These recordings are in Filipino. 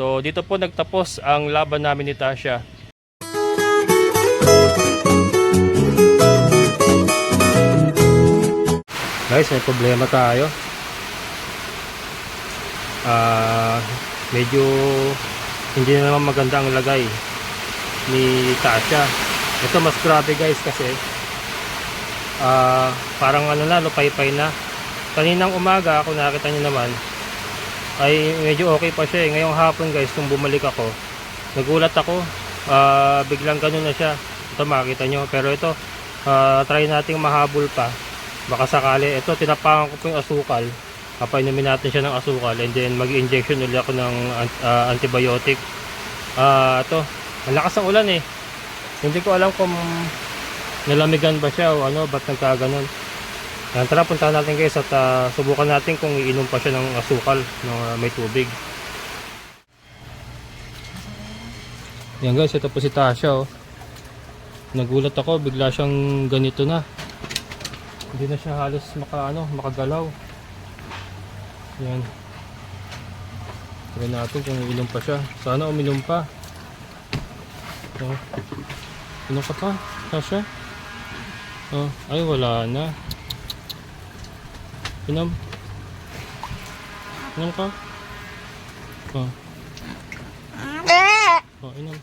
So dito po nagtapos ang laban namin ni Tasha. Guys, may problema tayo. Ah, medyo hindi na naman maganda ang lagay ni Tasha. Ito mas grabe guys kasi ah parang ano na, lupay-pay na. Kaninang umaga, ako nakita niyo naman, ay medyo okay pa siya eh. Ngayong hapon guys, nung bumalik ako, nagulat ako. Ah, biglang ganun na siya. Ito makita nyo. Pero ito, ah, try nating mahabol pa. Baka sakali. Ito, tinapangan ko po yung asukal. Papainumin natin siya ng asukal. And then, mag-injection ulit ako ng ah, antibiotic. Ah, ito, ang lakas ng ulan eh. Hindi ko alam kung nalamigan ba siya o ano, ba't nagkaganon. Yan, tara, puntahan natin guys at ah, subukan natin kung iinom pa siya ng asukal ng ah, may tubig. Yan guys, ito po si Tasha oh. Nagulat ako, bigla siyang ganito na. Hindi na siya halos maka, ano, makagalaw. Yan. Try natin kung iinom pa siya. Sana uminom pa. Oh. Inom ka pa, Tasha? Oh, ay wala na. Inom. Inom ka? Oh. Oh, inom.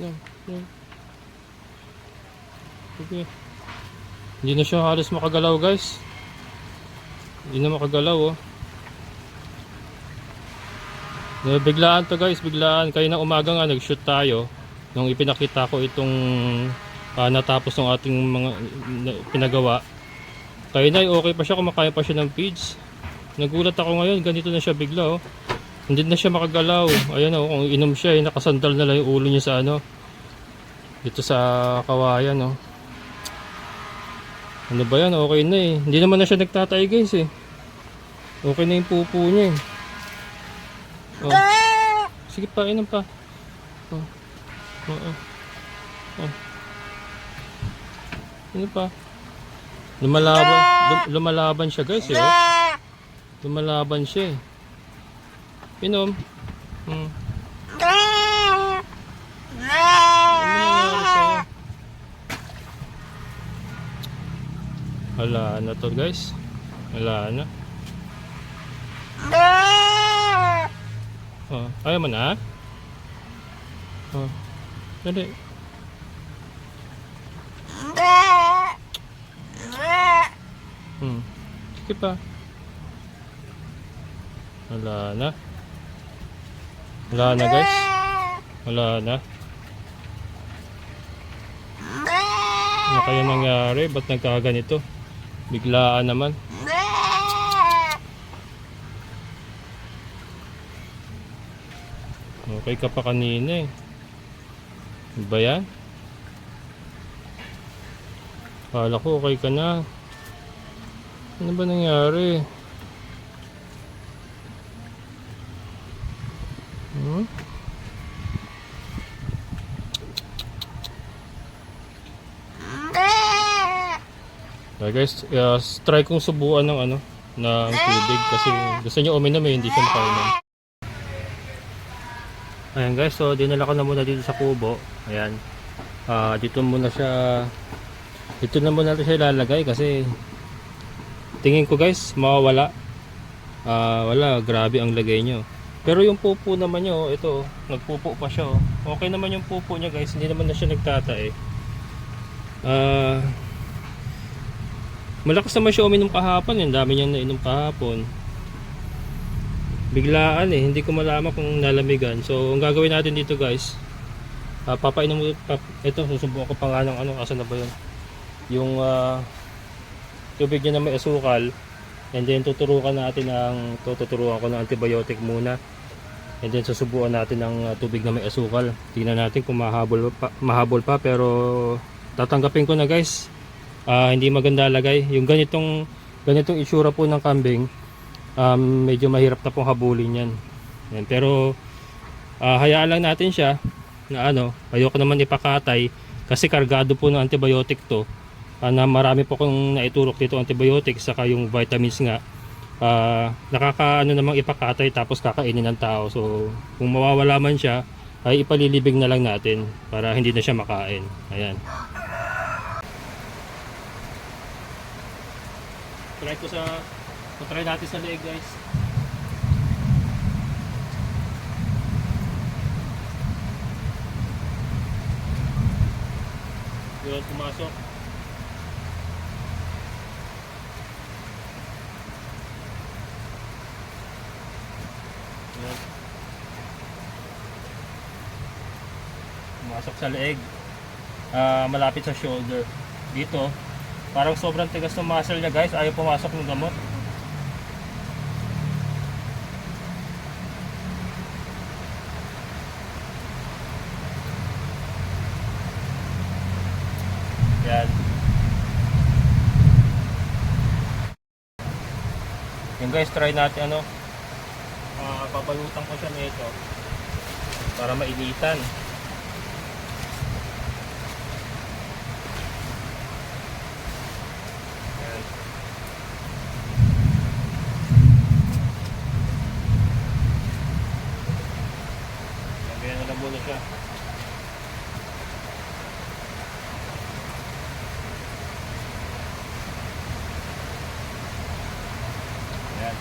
Inom. Inom. Sige. Hindi na siya halos makagalaw guys. Hindi na makagalaw oh. Eh, Biglaan to guys, biglaan. Kaya na umaga nga nag-shoot tayo. Nung ipinakita ko itong ah, natapos ng ating mga na- pinagawa. Kaya na okay pa siya, kumakain pa siya ng feeds. Nagulat ako ngayon, ganito na siya bigla oh. Hindi na siya makagalaw. Ayan oh, kung inom siya, eh, nakasandal na lang yung ulo niya sa ano. Dito sa kawayan oh. Ano ba yan? Okay na eh. Hindi naman na siya nagtatay guys eh. Okay na yung pupo niya eh. Oh. Sige pa, inom pa. Oh. Oo. Oh. Ano pa? Lumalaban, lum- lumalaban siya guys eh. oh. Lumalaban siya eh. Inom. Hmm. Wala na to guys. Wala na. Oh, ayaw mo na? Oh. Dali. Hmm. Sige pa. Wala na. Wala na guys. Wala na. Ano kaya nangyari? Ba't nagkaganito? Biglaan naman. Okay ka pa kanina eh. Ano ba yan? Kala ko okay ka na. Ano ba nangyari? Hmm? Okay guys, uh, try kong subuan ng ano, ng tubig kasi gusto niyo uminom eh, hindi siya makainom. Ayan guys, so dinala ko na muna dito sa kubo. Ayan. Ah, dito muna siya dito na muna natin siya ilalagay kasi tingin ko guys, mawawala. Ah, wala, grabe ang lagay nyo. Pero yung pupo naman nyo, ito, nagpupo pa siya. oh. Okay naman yung pupo niya guys, hindi naman na siya nagtatae. Ah, malakas naman siya uminom kahapon, yung dami niyang nainom kahapon biglaan eh hindi ko malaman kung nalamigan so ang gagawin natin dito guys uh, papainom pap, ito susubukan ko pa nga ng ano asa na ba yun yung ah, tubig niya na may asukal and then tuturukan natin ng tuturuan ko ng antibiotic muna. And then susubukan natin ng ah, tubig na may asukal. Tingnan natin kung mahabol pa, mahabol pa pero tatanggapin ko na guys. Ah, hindi maganda lagay. Yung ganitong ganitong itsura po ng kambing um, medyo mahirap na pong habulin yan. yan pero ah, hayaan lang natin siya na ano, ayoko naman ipakatay kasi kargado po ng antibiotic to ah, na marami po kong naiturok dito antibiotic saka yung vitamins nga ah nakakaano namang ipakatay tapos kakainin ng tao. So kung mawawala man siya ay ipalilibig na lang natin para hindi na siya makain. Ayan. Try ko sa try natin sa leeg guys. Yun, pumasok. Yan. Pumasok sa leeg. Ah, malapit sa shoulder. Dito, parang sobrang tigas ng muscle niya guys. Ayaw pumasok ng gamot. Yan. Yung guys, try natin ano. Ah, papalutan ko siya nito para mainitan. Yan. Yan, ganyan na lang muna siya. Ayan.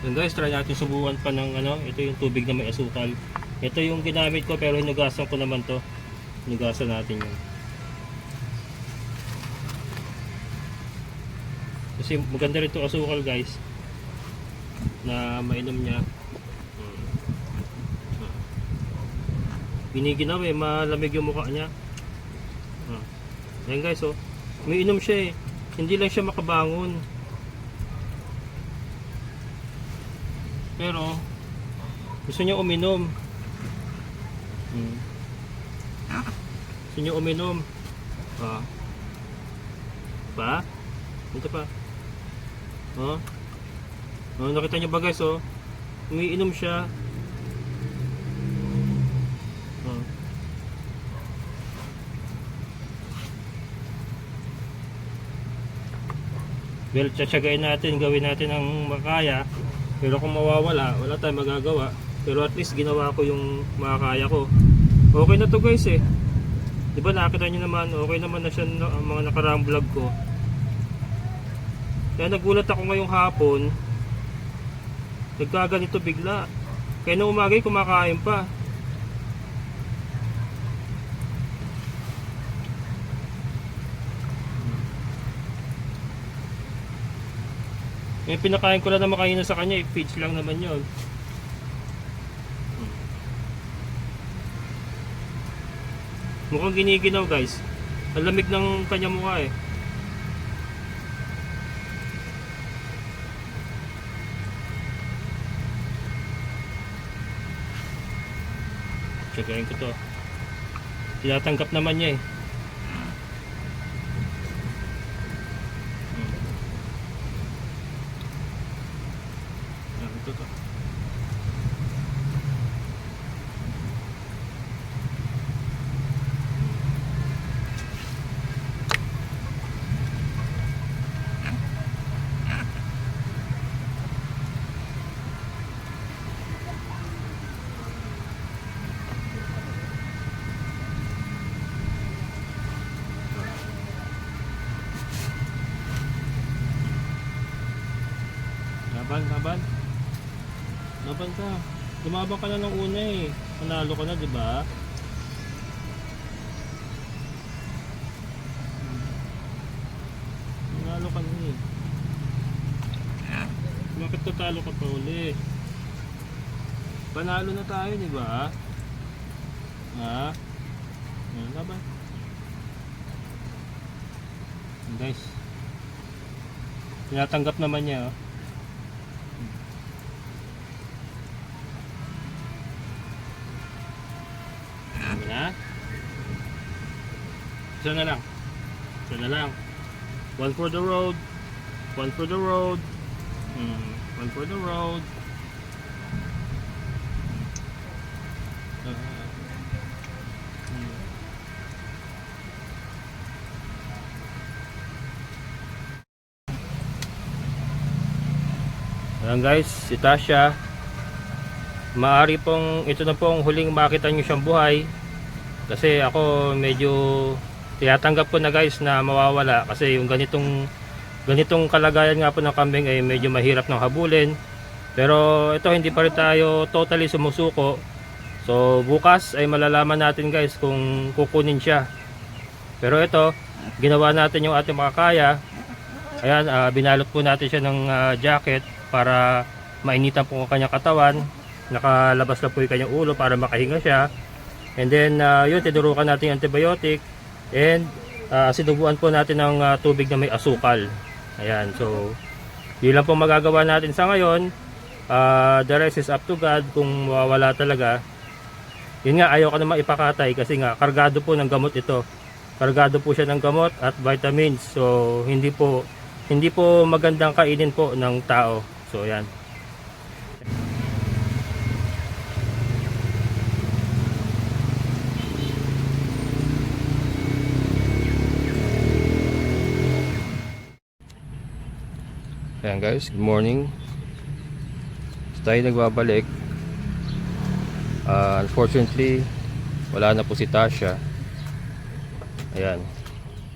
Yun guys, try natin subukan pa ng ano, ito yung tubig na may asukal. Ito yung ginamit ko pero hinugasan ko naman to. Hinugasan natin yun. Kasi maganda rin to asukal guys. Na mainom niya. Hmm. Ah. Biniginaw eh, malamig yung mukha niya. Ah. Ayan guys oh. May inom siya eh. Hindi lang siya makabangon. Pero gusto niya uminom. Hmm. Gusto niya uminom. Ah. Pa? Ito pa. Oh. Oh, nakita niyo ba guys oh? Umiinom siya. Oh. Well, tsatsagain natin, gawin natin ang makaya. Pero kung mawawala, wala tayong magagawa. Pero at least ginawa ko yung makakaya ko. Okay na to guys eh. Di ba nakita nyo naman, okay naman na siya ang mga nakaraang vlog ko. Kaya nagulat ako ngayong hapon. Nagkaganito bigla. Kaya nung umagay kumakain pa. Yung pinakain ko lang naman kanina sa kanya, i-feeds lang naman yun. Mukhang giniginaw guys. Ang lamig ng kanya mukha eh. Tsagayin ko to. Tinatanggap naman niya eh. Ah, ito to. Laban, laban. Laban ka. Lumaban ka na ng una eh. Panalo ka na, di ba? Panalo ka na eh. Bakit tatalo ka pa uli? Panalo na tayo, di ba? Ha? Ayan, laban. Guys. Tinatanggap naman niya, oh. Isa na lang. Isa na lang. One for the road. One for the road. Hmm. One for the road. Uh. Ayan guys, si Tasha. Maari pong, ito na pong huling makita nyo siyang buhay. Kasi ako medyo tiyatanggap ko na guys na mawawala. Kasi yung ganitong, ganitong kalagayan nga po ng kambing ay medyo mahirap ng habulin. Pero ito hindi pa rin tayo totally sumusuko. So bukas ay malalaman natin guys kung kukunin siya. Pero ito, ginawa natin yung ating makakaya. Ayan, ah, binalot po natin siya ng ah, jacket para mainitan po ang kanyang katawan. Nakalabas na po yung kanyang ulo para makahinga siya. And then, ah, yun, tinurukan natin yung antibiotic. And, uh, sinubuan po natin ng ah, tubig na may asukal. Ayan, so, yun lang po magagawa natin sa ngayon. Ah, the rest is up to God kung mawawala talaga. Yun nga, ayaw ko naman ipakatay kasi nga, kargado po ng gamot ito. Kargado po siya ng gamot at vitamins. So, hindi po hindi po magandang kainin po ng tao. So, yan. Ayan guys, good morning. So, tayo nagbabalik. Ah, unfortunately, wala na po si Tasha. Ayan.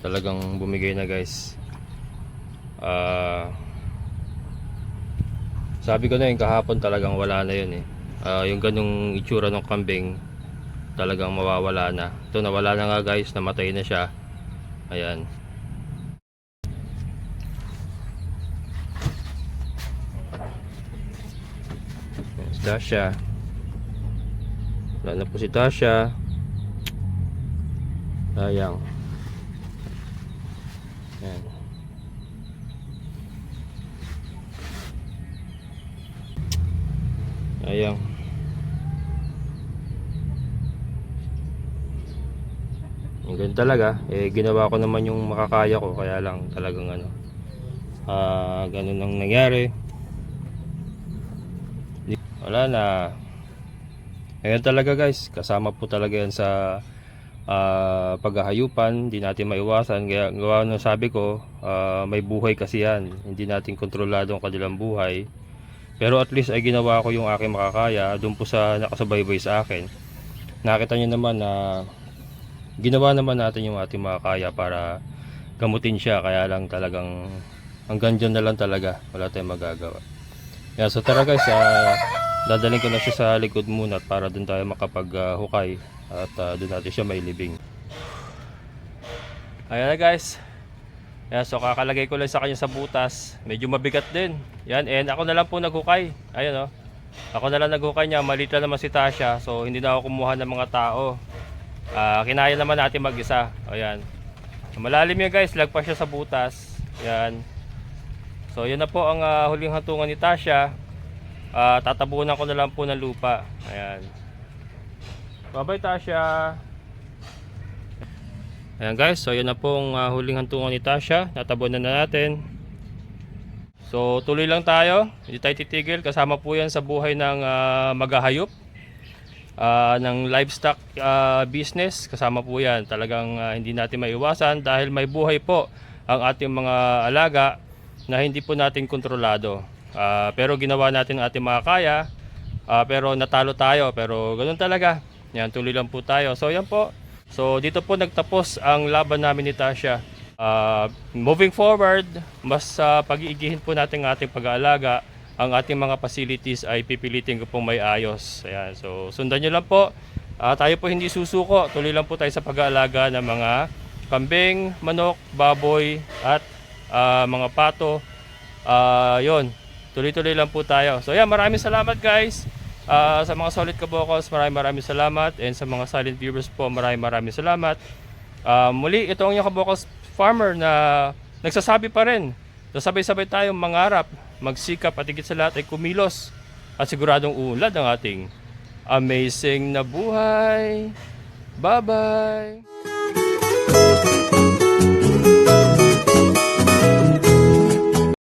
Talagang bumigay na guys. Ah, sabi ko na yung kahapon talagang wala na yun eh. Ah, yung ganung itsura ng kambing talagang mawawala na. Ito nawala na nga guys, namatay na siya. Ayan. Tasha. Wala na po si Tasha. Sayang. Ayan. Ayang. Yung ganun talaga, eh ginawa ko naman yung makakaya ko kaya lang talagang ano. Ah, ganun ang nangyari. Wala na. Ngayon talaga guys, kasama po talaga yan sa ah, paghahayupan, hindi natin maiwasan. Kaya gawa ng sabi ko, ah, may buhay kasi yan. Hindi natin kontrolado ang kanilang buhay. Pero at least ay ginawa ko yung aking makakaya doon po sa nakasubaybay sa akin. Nakita nyo naman na ginawa naman natin yung ating makakaya para gamutin siya. Kaya lang talagang hanggang dyan na lang talaga. Wala tayong magagawa. Yeah, so tara guys, ah, dadalhin ko na siya sa likod muna para doon tayo makapag-hukay at ah, doon natin siya mailibing. Ayan na guys, yan, so kakalagay ko lang sa kanya sa butas. Medyo mabigat din. Yan, and ako na lang po naghukay. Ayun oh. Ako na lang naghukay niya. Malit lang naman si Tasha. So hindi na ako kumuha ng mga tao. Ah, kinaya naman natin mag-isa. Ayan. Malalim yan guys. Lagpas siya sa butas. Yan. So yun na po ang ah, huling hatungan ni Tasha. Ah, tatabunan ko na lang po ng lupa. Ayan. Bye-bye Tasha. Ayan guys, so yun na pong ah, huling hantungan ni Tasha. Natabunan na natin. So tuloy lang tayo. Hindi tayo titigil. Kasama po yan sa buhay ng ah, maghahayop. ah, ng livestock ah, business. Kasama po yan. Talagang ah, hindi natin maiwasan dahil may buhay po ang ating mga alaga na hindi po natin kontrolado. Ah, pero ginawa natin ang ating mga kaya. Ah, pero natalo tayo. Pero ganun talaga. Yan, tuloy lang po tayo. So yan po. So dito po nagtapos ang laban namin ni Tasha. Ah, moving forward, mas uh, pag-iigihin po natin ang ating pag-aalaga. Ang ating mga facilities ay pipilitin ko pong may ayos. Ayan, so sundan nyo lang po. Ah, tayo po hindi susuko. Tuloy lang po tayo sa pag-aalaga ng mga kambing, manok, baboy at ah, mga pato. Ah, yon. Tuloy-tuloy lang po tayo. So yeah, maraming salamat guys. Ah, sa mga solid kabokos, maraming maraming salamat. And sa mga silent viewers po, maraming maraming salamat. Ah, muli, ito ang yung kabokos farmer na nagsasabi pa rin. So sabay-sabay tayong mangarap, magsikap at higit sa lahat ay kumilos. At siguradong ulad ang ating amazing na buhay. Bye-bye!